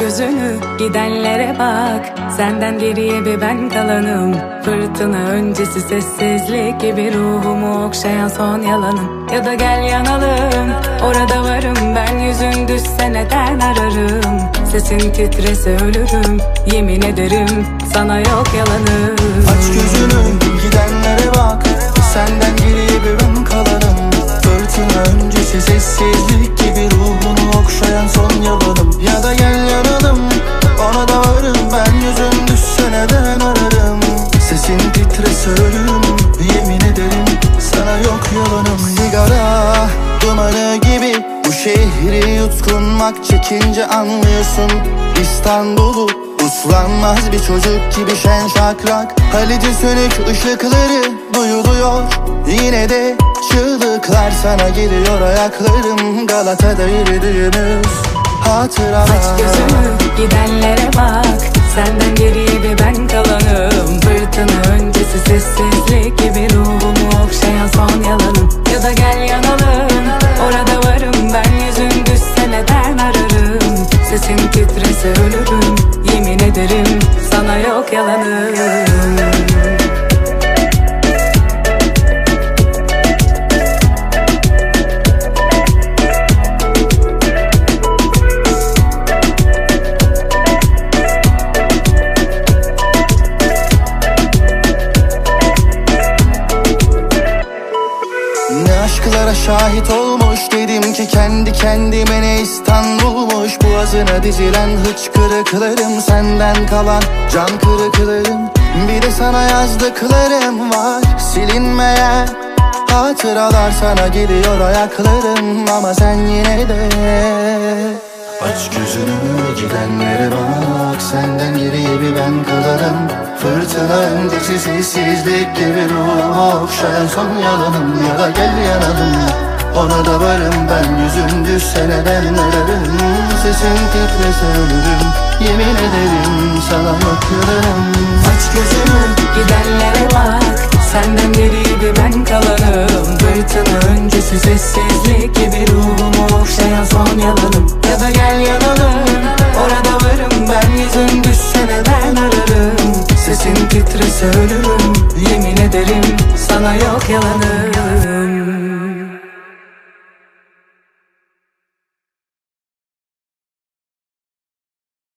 gözünü gidenlere bak. Senden geriye bir ben kalanım. Fırtına öncesi sessizlik gibi Ruhumu okşayan son yalanım. Ya da gel yanalım Orada varım. Ben yüzün düşse neden ararım? Sesin titrese ölürüm Yemin ederim. Sana yok yalanım. Aç gözünü gidenlere bak. Senden geriye bir ben kalanım. Fırtına öncesi sessizlik gibi Ruhunu okşayan son yalanım. Ya da gel ölürüm Yemin ederim sana yok yalanım. Sigara dumanı gibi Bu şehri yutkunmak çekince anlıyorsun. İstanbul'u Uslanmaz bir çocuk gibi şen şakrak. Halici sönük ışıkları duyuluyor. Yine de çığlıklar sana geliyor. Ayaklarım Galata'da yürüdüğümüz hatıralar. Aç gözünü gidenlere bak sana yok yalanım şahit olmuş dedim ki kendi kendime ne İstanbul'muş. Boğazına dizilen hıçkırıklarım senden kalan can kırıklarım. Bir de sana yazdıklarım var. Silinmeyen Hatıralar sana geliyor ayaklarım. Ama sen yine de Aç gözünü gidenlere bak. Senden geriye bir ben kalarım Fırtına öncesi sessizlik gibi ruhumu okşayan son yalanım Ya da gel yanalım ona da varım ben yüzün düşse neden ararım. Sesin titrese ölürüm Yemin ederim sana yalanım Aç gözünü gidenlere bak. Senden geriye bir ben kalanım. Fırtına öncesi sessizlik gibi Ruhumu okşayan son yalanım. Ya da gel yanalım Orada varım ben. Yüzün düşse neden ararım. Sesin titrese ölürüm Yemin ederim sana yok yalanım